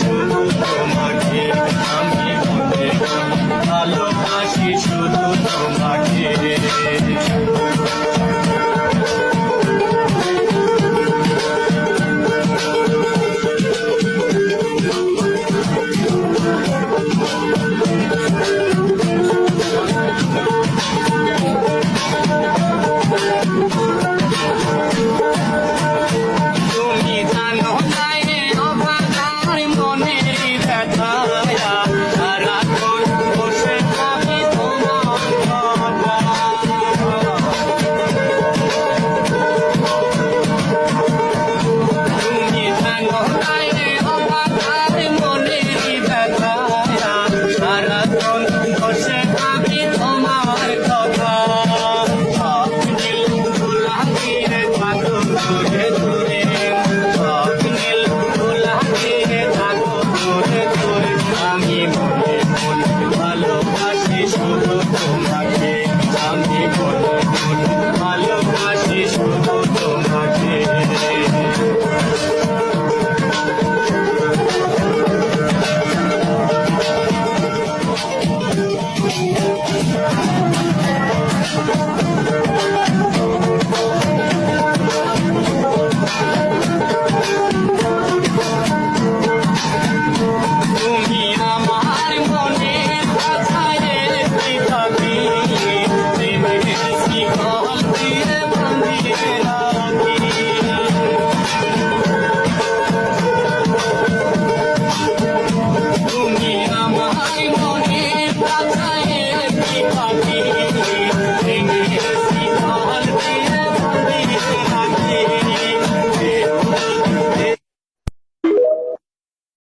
শুধু তোমাকে ভালোবাসি শুধু তোমাকে আমি কতক্ষণ ভালোবাসি শুধু তোমাকে। Thank